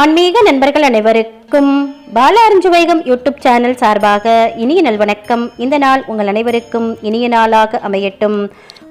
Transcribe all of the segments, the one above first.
ஆன்மீக நண்பர்கள் அனைவருக்கும் பால அருஞ்சுவைகம் யூடியூப் சேனல் சார்பாக இனிய நல்வணக்கம் இந்த நாள் உங்கள் அனைவருக்கும் இனிய நாளாக அமையட்டும்.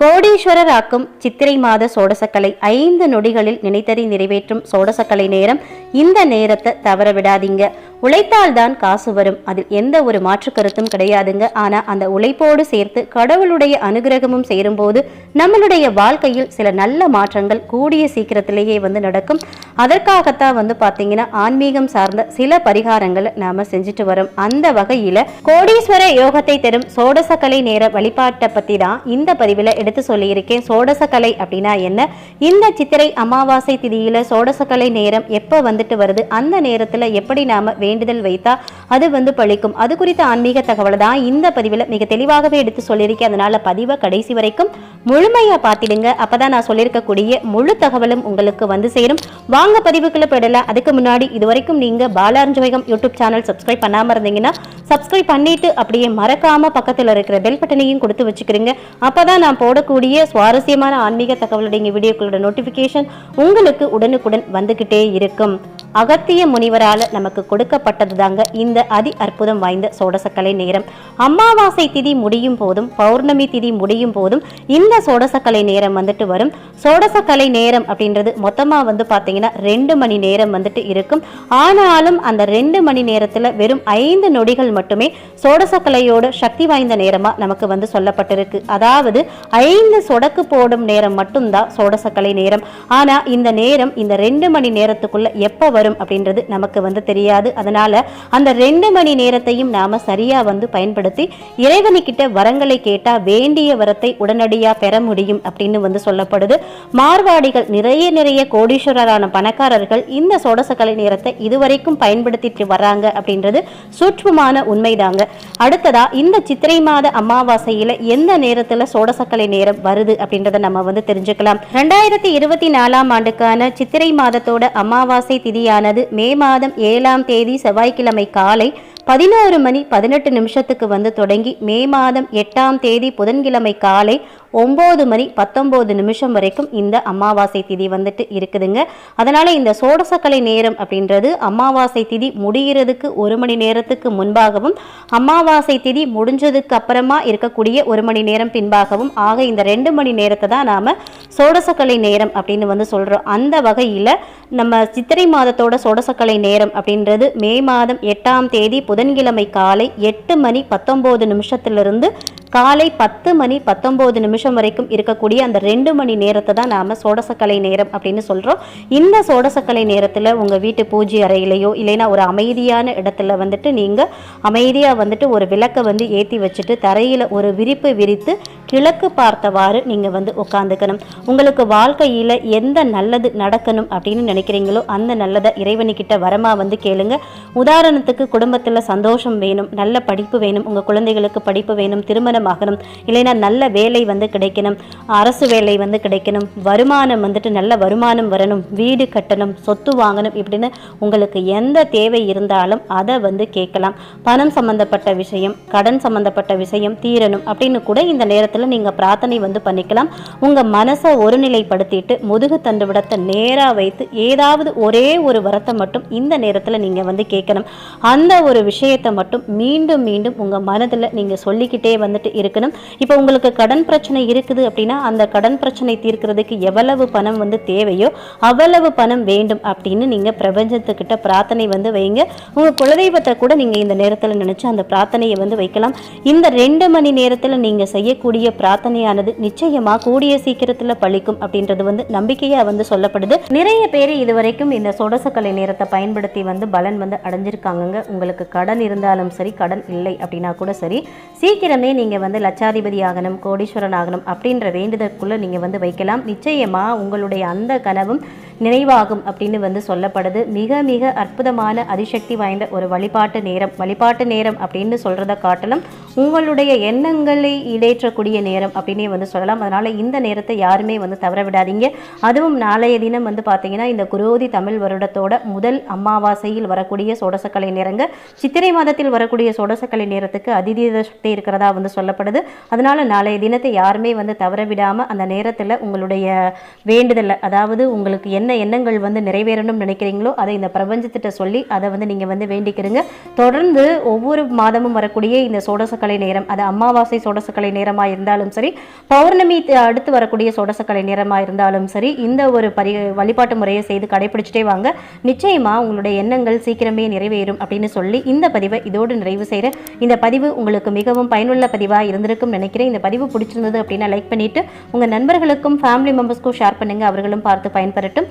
கோடீஸ்வரர் ஆக்கும் சித்திரை மாத சோடசக்கலை ஐந்து நொடிகளில் நினைத்ததை நிறைவேற்றும் சோடசக்கலை நேரம் இந்த நேரத்தை தவற விடாதீங்க. உழைத்தால்தான் காசு வரும். அதில் எந்த ஒரு மாற்று கருத்தும் கிடையாதுங்க. ஆனா அந்த உழைப்போடு சேர்த்து கடவுளுடைய அனுகிரகமும் சேரும்போது நம்மளுடைய வாழ்க்கையில் சில நல்ல மாற்றங்கள் கூடிய சீக்கிரத்திலேயே வந்து நடக்கும். அதற்காகத்தான் வந்து பார்த்தீங்கன்னா ஆன்மீகம் சார்ந்த சில பரிகாரங்களை நாம செஞ்சுட்டு வரோம். அந்த வகையில கோடீஸ்வர யோகத்தை தரும் சோடசக்கலை நேர வழிபாட்டை பற்றி தான் இந்த பதிவில் எடுத்து சொல்லியிருக்கேன். சோடசக்கலை அப்படின்னா என்ன? இந்த சித்திரை அமாவாசை திதியில சோடசக்கலை நேரம் எப்போ வந்துட்டு வருது? அந்த நேரத்துல எப்படி நாம வேண்டுதல் வைத்தா அது வந்து பழிக்கும். அது குறித்த ஆன்மீக தகவலை தான் இந்த பதிவில் மிக தெளிவாகவே எடுத்து சொல்லியிருக்கேன். அதனால பதிவை கடைசி வரைக்கும் முழுமையா பார்த்திடுங்க. அப்பதான் நான் சொல்லியிருக்கக்கூடிய முழு தகவலும் உங்களுக்கு வந்து சேரும். வாங்க பதிவுக்குள்ள போயிடலாம். அதுக்கு முன்னாடி இது வரைக்கும் நீங்க பாலாரஞ்சவகம் யூடியூப் சேனல் சப்ஸ்கிரைப் பண்ணாம இருந்தீங்கன்னா சப்ஸ்கிரைப் பண்ணிட்டு அப்படியே மறக்காம பக்கத்தில் இருக்கிற பெல் பட்டனையும் கொடுத்து வச்சுக்கிறீங்க அப்பதான் நான் போடக்கூடிய சுவாரஸ்யமான ஆன்மீக தகவலுடைய வீடியோக்களோட நோட்டிபிகேஷன் உங்களுக்கு உடனுக்குடன் வந்துகிட்டே இருக்கும். அகத்திய முனிவரால் நமக்கு கொடுக்க கொடுக்கப்பட்டது தாங்க இந்த அதி அற்புதம் வாய்ந்த சோடசக்கலை நேரம். அமாவாசை திதி முடியும் போதும் பௌர்ணமி திதி முடியும் போதும் இந்த சோடசக்கலை நேரம் வந்துட்டு வரும். சோடசக்கலை நேரம் அப்படின்றது மொத்தமாக வந்து பார்த்தீங்கன்னா ரெண்டு மணி நேரம் வந்துட்டு இருக்கும். ஆனாலும் அந்த ரெண்டு மணி நேரத்தில் வெறும் ஐந்து நொடிகள் மட்டுமே சோடசக்கலையோட சக்தி வாய்ந்த நேரமாக நமக்கு வந்து சொல்லப்பட்டிருக்கு. அதாவது ஐந்து சொடக்கு போடும் நேரம் மட்டும்தான் சோடசக்கலை நேரம். ஆனால் இந்த நேரம் இந்த ரெண்டு மணி நேரத்துக்குள்ள எப்போ வரும் அப்படின்றது நமக்கு வந்து தெரியாது. அதை அதனால் அந்த ரெண்டு மணி நேரத்தையும் நாம் சரியாக வந்து பயன்படுத்தி இறைவனுக்கிட்ட வரங்களை கேட்டால் வேண்டிய வரத்தை உடனடியா பெற முடியும் அப்படின்னு வந்து சொல்லப்படுது. மார்வாடிகள் நிறைய நிறைய கோடீஸ்வரரான பணக்காரர்கள் இந்த சோடசக்கலை நேரத்தை இதுவரைக்கும் பயன்படுத்திட்டு வராங்க அப்படின்றது சூட்சமான உண்மைதாங்க. அடுத்ததா இந்த சித்திரை மாத அமாவாசையில எந்த நேரத்துல சோடசக்கலை நேரம் வருது அப்படின்றத நம்ம வந்து தெரிஞ்சுக்கலாம். ரெண்டாயிரத்தி இருபத்தி நாலாம் ஆண்டுக்கான சித்திரை மாதத்தோட அமாவாசை திதியானது மே மாதம் ஏழாம் தேதி செவ்வாய்க்கிழமை காலை பதினோரு மணி பதினெட்டு நிமிஷத்துக்கு வந்து தொடங்கி மே மாதம் எட்டாம் தேதி புதன்கிழமை காலை ஒம்பது மணி பத்தொம்போது நிமிஷம் வரைக்கும் இந்த அமாவாசை திதி வந்துட்டு இருக்குதுங்க. அதனால இந்த சோடசக்கலை நேரம் அப்படின்றது அமாவாசை திதி முடிகிறதுக்கு ஒரு மணி நேரத்துக்கு முன்பாகவும் அமாவாசை திதி முடிஞ்சதுக்கு அப்புறமா இருக்கக்கூடிய ஒரு மணி நேரம் பின்பாகவும் ஆக இந்த ரெண்டு மணி நேரத்தை தான் நாம சோடசக்கலை நேரம் அப்படின்னு வந்து சொல்றோம். அந்த வகையில் நம்ம சித்திரை மாதத்தோட சோடசக்கலை நேரம் அப்படின்றது மே மாதம் எட்டாம் தேதி புதன்கிழமை காலை எட்டு மணி பத்தொம்போது நிமிஷத்திலிருந்து காலை பத்து மணி பத்தொம்போது நிமிஷம் வரைக்கும் இருக்கக்கூடிய அந்த ரெண்டு மணி நேரத்தை தான் நாம் சோடசக்கலை நேரம் அப்படின்னு சொல்கிறோம் இந்த சோடசக்கலை நேரத்தில் உங்கள் வீட்டு பூஜை அறையிலையோ இல்லைன்னா ஒரு அமைதியான இடத்துல வந்துட்டு நீங்கள் அமைதியாக வந்துட்டு ஒரு விளக்கை வந்து ஏற்றி வச்சுட்டு தரையில் ஒரு விரிப்பு விரித்து கிழக்கு பார்த்தவாறு நீங்கள் வந்து உட்காந்துக்கணும் உங்களுக்கு வாழ்க்கையில் எந்த நல்லது நடக்கணும் அப்படின்னு நினைக்கிறீங்களோ அந்த நல்லதை இறைவனுக்கிட்ட வரமா வந்து கேளுங்க. உதாரணத்துக்கு குடும்பத்தில் சந்தோஷம் வேணும் நல்ல படிப்பு வேணும் உங்கள் குழந்தைகளுக்கு படிப்பு வேணும் திருமணம் ஆகணும் இல்லைன்னா நல்ல வேலை வந்து கிடைக்கணும் அரசு வேலை வந்து கிடைக்கணும் வருமானம் வந்துட்டு நல்ல வருமானம் வரணும் வீடு கட்டணும் சொத்து வாங்கணும் இப்படின்னு உங்களுக்கு எந்த தேவை இருந்தாலும் அதை வந்து கேட்கலாம். பணம் சம்மந்தப்பட்ட விஷயம் கடன் சம்மந்தப்பட்ட விஷயம் தீரணும் அப்படின்னு கூட இந்த நேரத்தில் நீங்கள் பிரார்த்தனை வந்து பண்ணிக்கலாம். உங்கள் மனசை ஒருநிலைப்படுத்திட்டு முதுகு தண்டுவிடத்தை நேராக வைத்து ஏதாவது ஒரே ஒரு வரத்தை மட்டும் இந்த நேரத்தில் நீங்கள் வந்து கேட்கணும். அந்த ஒரு விஷயத்தை மட்டும் மீண்டும் மீண்டும் உங்கள் மனதில் நீங்கள் சொல்லிக்கிட்டே வந்துட்டு இருக்கணும். இப்போ உங்களுக்கு கடன் பிரச்சனை இருக்குது அப்படின்னா அந்த கடன் பிரச்சனை தீர்க்கிறதுக்கு எவ்வளவு பணம் வந்து தேவையோ அவ்வளவு பணம் வேண்டும் அப்படின்னு நீங்கள் பிரபஞ்சத்துக்கிட்ட பிரார்த்தனை வந்து வைங்க. உங்கள் குலதெய்வத்தை கூட நீங்கள் இந்த நேரத்தில் நினச்சி அந்த பிரார்த்தனையை வந்து வைக்கலாம். இந்த ரெண்டு மணி நேரத்தில் நீங்கள் செய்யக்கூடிய பிரார்த்தனையானது நிச்சயமா கூடிய சீக்கிரத்தில் பழிக்கும் அப்படின்றது வந்து நம்பிக்கையாக வந்து சொல்லப்படுது. நிறைய பேர் இதுவரைக்கும் இந்த சொடசக்கலை நேரத்தை பயன்படுத்தி வந்து பலன் வந்து அடைஞ்சிருக்காங்கங்க. உங்களுக்கு கடன் இருந்தாலும் சரி கடன் இல்லை அப்படின்னா கூட சரி சீக்கிரமே நீங்கள் வந்து லட்சாதிபதி ஆகணும் கோடீஸ்வரன் ஆகணும் அப்படின்ற வேண்டுதற்குள்ளே நீங்கள் வந்து வைக்கலாம். நிச்சயமாக உங்களுடைய அந்த கனவும் நினைவாகும் அப்படின்னு வந்து சொல்லப்படுது. மிக மிக அற்புதமான அதிசக்தி வாய்ந்த ஒரு வழிபாட்டு நேரம். வழிபாட்டு நேரம் அப்படின்னு சொல்கிறத காட்டிலும் உங்களுடைய எண்ணங்களை இடேற்றக்கூடிய நேரம் அப்படின்னே வந்து சொல்லலாம். அதனால் இந்த நேரத்தை யாருமே வந்து தவற விடாதீங்க. அதுவும் நாளைய தினம் வந்து பார்த்தீங்கன்னா இந்த குரோதி தமிழ் வருடத்தோட முதல் அமாவாசையில் வரக்கூடிய சோடசக்கலை நேரங்க. சித்திரை மாதத்தில் வரக்கூடிய சோடசக்கலை நேரத்துக்கு அதிதீத சக்தி இருக்கிறதா வந்து சொல்லப்படுது. அதனால் நாளைய தினத்தை யாருமே வந்து தவற விடாமல் அந்த நேரத்தில் உங்களுடைய வேண்டுதலை அதாவது உங்களுக்கு என்ன என்ன எண்ணங்கள் வந்து நிறைவேறணும்னு நினைக்கிறீங்களோ அதை இந்த பிரபஞ்சத்திட்ட சொல்லி அதை வந்து நீங்கள் வந்து வேண்டிக்கிறீங்க. தொடர்ந்து ஒவ்வொரு மாதமும் வரக்கூடிய இந்த சோடசக்கலை நேரம் அது அமாவாசை சோடசக்கலை நேரமாக இருந்தாலும் சரி பௌர்ணமி அடுத்து வரக்கூடிய சோடசக்கலை நேரமாக இருந்தாலும் சரி இந்த ஒரு பரி வழிபாட்டு முறையை செய்து கடைபிடிச்சிட்டே வாங்க. நிச்சயமாக உங்களுடைய எண்ணங்கள் சீக்கிரமே நிறைவேறும் அப்படின்னு சொல்லி இந்த பதிவை இதோடு நிறைவு செய்கிறேன் இந்த பதிவு உங்களுக்கு மிகவும் பயனுள்ள பதிவாக இருந்திருக்கும் நினைக்கிறேன். இந்த பதிவு பிடிச்சிருந்தது அப்படின்னா லைக் பண்ணிவிட்டு உங்கள் நண்பர்களுக்கும் ஃபேமிலி மெம்பர்ஸ்க்கும் ஷேர் பண்ணுங்கள் அவர்களும் பார்த்து பயன்பெறட்டும்.